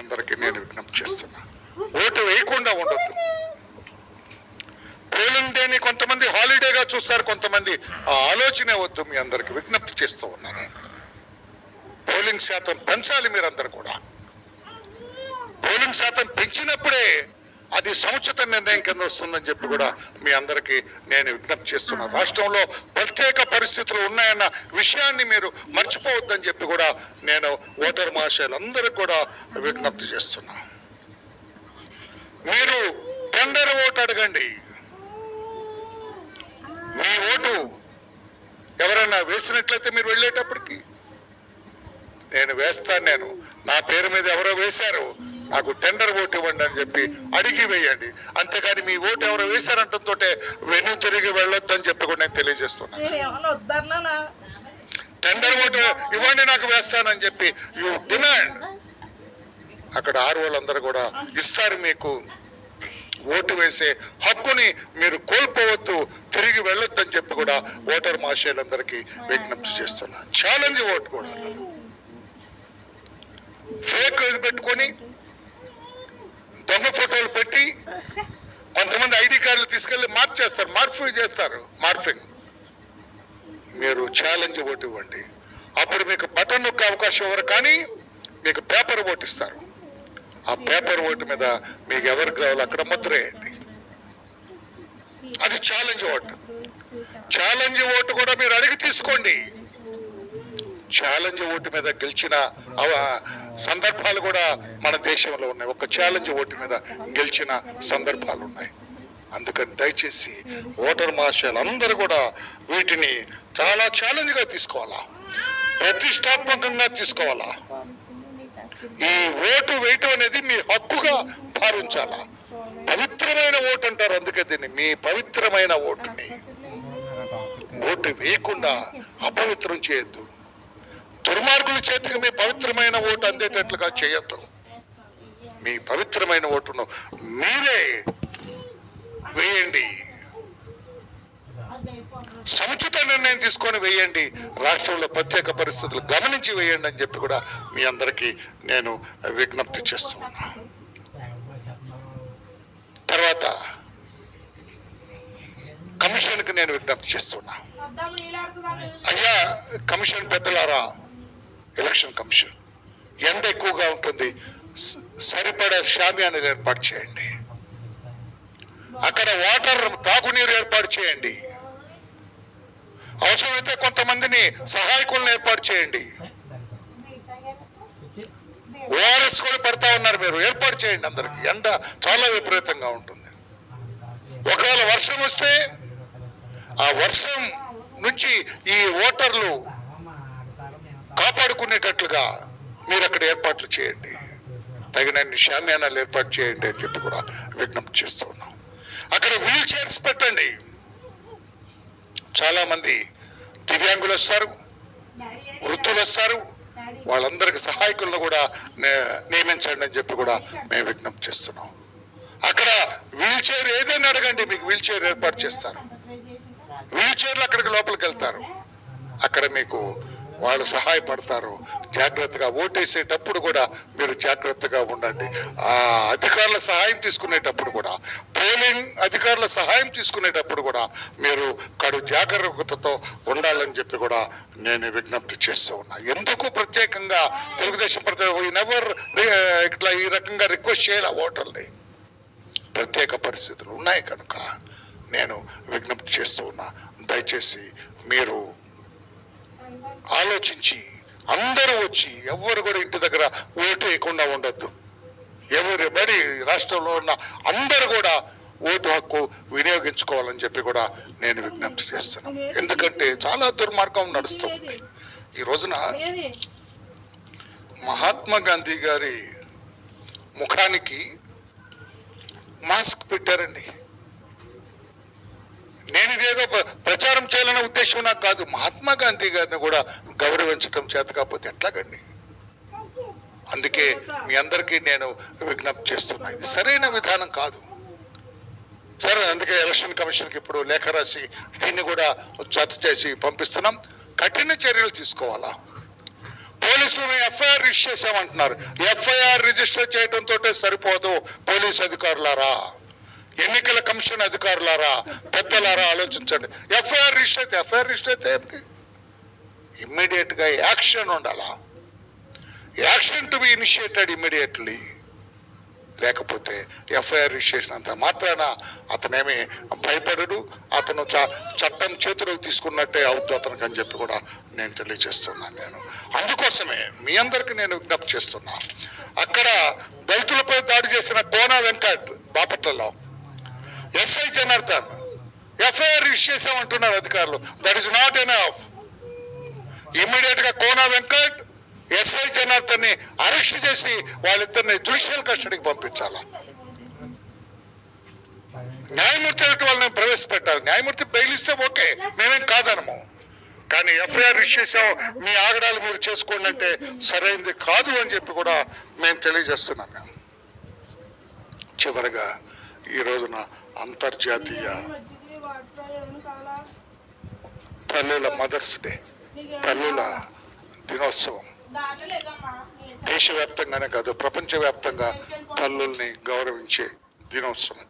అందరికీ నేను విజ్ఞప్తి చేస్తున్నా. ఓటు వేయకుండా ఉండొద్దు. పోలింగ్ డేని కొంతమంది హాలిడేగా చూస్తారు కొంతమంది ఆ ఆలోచనే వద్దు మీ అందరికి విజ్ఞప్తి చేస్తూ ఉన్నాను నేను. పోలింగ్ శాతం పెంచాలి మీరందరూ కూడా. పోలింగ్ శాతం పెంచినప్పుడే అది సముచిత నిర్ణయం కింద వస్తుందని చెప్పి కూడా మీ అందరికీ నేను విజ్ఞప్తి చేస్తున్నాను రాష్ట్రంలో ప్రత్యేక పరిస్థితులు ఉన్నాయన్న విషయాన్ని మీరు మర్చిపోవద్దని చెప్పి కూడా నేను ఓటర్ మహాశయులందరికీ కూడా విజ్ఞప్తి చేస్తున్నా. మీరు టెండర్ ఓటు అడగండి. మీ ఓటు ఎవరైనా వేసినట్లయితే మీరు వెళ్ళేటప్పటికి. నేను వేస్తాను నేను. నా పేరు మీద ఎవరో వేశారు. నాకు టెండర్ ఓటు ఇవ్వండి అని చెప్పి అడిగి వేయండి. అంతేగాని మీ ఓటు ఎవరో వేశారంటంతో వెను తిరిగి వెళ్ళొద్దు అని చెప్పి కూడా నేను తెలియజేస్తున్నాను టెండర్ ఓటు ఇవ్వండి నాకు వేస్తానని చెప్పి యు డిమాండ్. అక్కడ ఆరు వాళ్ళందరూ కూడా ఇస్తారు మీకు. ఓటు వేసే హక్కుని మీరు కోల్పోవద్దు తిరిగి వెళ్ళొద్దు అని చెప్పి కూడా ఓటర్ మాషేలందరికీ విజ్ఞప్తి చేస్తున్నా. ఛాలెంజ్ ఓటు కూడా. ఫేక్ పెట్టుకొని దొంగ ఫోటోలు పెట్టి కొంతమంది ఐడి కార్డులు తీసుకెళ్ళి మార్చేస్తారు మార్ఫింగ్ చేస్తారు మార్ఫింగ్. మీరు ఛాలెంజ్ ఓటు ఇవ్వండి. అప్పుడు మీకు బటన్ నొక్క అవకాశం ఇవ్వరు కానీ మీకు పేపర్ ఓటు ఇస్తారు. ఆ పేపర్ ఓటు మీద మీకు ఎవరికి కావాలో అక్కడ ముద్ర వేయండి. అది ఛాలెంజ్ ఓటు ఛాలెంజ్ ఓటు కూడా మీరు అడిగి తీసుకోండి. ఛాలెంజ్ ఓటు మీద గెలిచిన అవ- సందర్భాలు కూడా మన దేశంలో ఉన్నాయి. ఒక ఛాలెంజ్ ఓటు మీద గెలిచిన సందర్భాలు ఉన్నాయి. అందుకని దయచేసి ఓటర్ మార్షల్ అందరూ కూడా వీటిని చాలా ఛాలెంజ్గా తీసుకోవాలా? ప్రతిష్టాత్మకంగా తీసుకోవాలా? ఈ ఓటు వేయటం అనేది మీ హక్కుగా భావించాలా? పవిత్రమైన ఓటు అంటారు అందుకే దీన్ని మీ పవిత్రమైన ఓటుని. ఓటు వేయకుండా అపవిత్రం చేయొద్దు. దుర్మార్గుల చేతికి మీ పవిత్రమైన ఓటు అందేటట్లుగా చేయొద్దు. మీ పవిత్రమైన ఓటును మీరే వేయండి. సముచిత నిర్ణయం తీసుకొని వేయండి. రాష్ట్రంలో ప్రత్యేక పరిస్థితులు గమనించి వేయండి అని చెప్పి కూడా మీ అందరికీ నేను విజ్ఞప్తి చేస్తున్నా తర్వాత కమిషన్కి నేను విజ్ఞప్తి చేస్తున్నా. అయ్యా కమిషన్ పెద్దలారా ఎలక్షన్ కమిషన్ ఎండ ఎక్కువగా ఉంటుంది. సరిపడా షామియానాలు ఏర్పాటు చేయండి. అక్కడ వాటర్ తాగునీరు ఏర్పాటు చేయండి. అవసరమైతే కొంతమందిని సహాయకులను ఏర్పాటు చేయండి. ఓఆర్ఎస్ కూడా పెడతా ఉన్నారు మీరు. ఏర్పాటు చేయండి అందరికి. ఎండ చాలా విపరీతంగా ఉంటుంది. ఒకవేళ వర్షం వస్తే ఆ వర్షం నుంచి ఈ ఓటర్లు కాపాడుకునేటట్లుగా మీరు అక్కడ ఏర్పాట్లు చేయండి. తగినన్ని షామ్యానాలు ఏర్పాటు చేయండి అని చెప్పి కూడా విజ్ఞప్తి చేస్తూ ఉన్నాం. అక్కడ వీల్ చైర్స్ పెట్టండి. చాలామంది దివ్యాంగులు వస్తారు వృత్తులు వస్తారు. వాళ్ళందరికి సహాయకులను కూడా నియమించండి అని చెప్పి కూడా మేము విజ్ఞప్తి చేస్తున్నాం. అక్కడ వీల్ చైర్ ఏదైనా అడగండి మీకు వీల్ చైర్ ఏర్పాటు చేస్తారు వీల్ చైర్లు అక్కడికి లోపలికి వెళ్తారు. అక్కడ మీకు వాళ్ళు సహాయపడతారు. జాగ్రత్తగా ఓటేసేటప్పుడు కూడా మీరు జాగ్రత్తగా ఉండండి. ఆ అధికారుల సహాయం తీసుకునేటప్పుడు కూడా పోలింగ్ అధికారుల సహాయం తీసుకునేటప్పుడు కూడా మీరు కడు జాగ్రత్తతో ఉండాలని చెప్పి కూడా నేను విజ్ఞప్తి చేస్తూ ఉన్నా. ఎందుకు ప్రత్యేకంగా తెలుగుదేశం ప్రతి నెవర్ ఇట్లా ఈ రకంగా రిక్వెస్ట్ చేయాలి ఓటర్ని ప్రత్యేక పరిస్థితులు ఉన్నాయి కనుక నేను విజ్ఞప్తి చేస్తూ ఉన్నా. దయచేసి మీరు ఆలోచించి అందరూ వచ్చి ఎవరు కూడా ఇంటి దగ్గర ఓటు వేయకుండా ఉండొద్దు. ఎవరు బడి రాష్ట్రంలో ఉన్న అందరూ కూడా ఓటు హక్కు వినియోగించుకోవాలని చెప్పి కూడా నేను విజ్ఞప్తి చేస్తున్నాను. ఎందుకంటే చాలా దుర్మార్గం నడుస్తుంది ఈ రోజున మహాత్మా గాంధీ గారి ముఖానికి మాస్క్ పెట్టారండి. నేను ఇదేదో చేయాలనే ఉద్దేశం నాకు కాదు. మహాత్మా గాంధీ గారిని కూడా గౌరవించడం చేత కాకపోతే ఎట్లాగండి? అందుకే మీ అందరికీ నేను విజ్ఞప్తి చేస్తున్నా. ఇది సరైన విధానం కాదు. సరే అందుకే ఎలక్షన్ కమిషన్కి ఇప్పుడు లేఖ రాసి దీన్ని కూడా జత చేసి పంపిస్తున్నాం. కఠిన చర్యలు తీసుకోవాలా? పోలీసులు ఎఫ్ఐఆర్ రిజిస్టర్ చేసామంటున్నారు ఎఫ్ఐఆర్ రిజిస్టర్ చేయడంతో సరిపోదు పోలీస్ అధికారులారా. ఎన్నికల కమిషన్ అధికారులారా పెద్దలారా ఆలోచించండి. ఎఫ్ఐఆర్ రిజిస్టర్ అయితే ఎఫ్ఐఆర్ రిజిస్టర్ అయితే ఏమిటి? ఇమ్మీడియట్గా యాక్షన్ ఉండాలా? Action to be initiated immediately. లేకపోతే ఎఫ్ఐఆర్ చేసినంత మాత్రాన అతనేమి భయపడడు అతను చ- చట్టం చేతిలోకి తీసుకున్నట్టే అవుద్దు అతనికి అని చెప్పి కూడా నేను తెలియజేస్తున్నాను నేను. అందుకోసమే మీ అందరికి నేను విజ్ఞప్తి చేస్తున్నా. అక్కడ దళితులపై దాడి చేసిన కోన వెంకట్ బాపట్లలో ఎస్ఐ జనార్దన్ ఎఫ్ఐఆర్ రిజిస్టర్ చేసామంటున్నారు అధికారులు. దట్ ఈస్ నాట్ ఎనఫ్ ఇమ్మీడియట్గా కోనా వెంకట్ ఎస్ఐ జనార్దన్ని అరెస్ట్ చేసి వాళ్ళిద్దరిని జ్యుడిషియల్ కస్టడీకి పంపించాలి? న్యాయమూర్తి వాళ్ళని ప్రవేశపెట్టాలి. న్యాయమూర్తి బెయిల్ ఇస్తే ఓకే మేమేం కాదనము. కానీ ఎఫ్ఐఆర్ రిజిస్టర్ చేసాం మీ ఆగడాలు మీరు చేసుకోండి అంటే సరైనది కాదు అని చెప్పి కూడా మేము తెలియజేస్తున్నాం మేము. చివరగా ఈ రోజున అంతర్జాతీయ తల్లుల మదర్స్ డే తల్లుల దినోత్సవం. దేశవ్యాప్తంగానే కాదు ప్రపంచవ్యాప్తంగా తల్లుల్ని గౌరవించే దినోత్సవం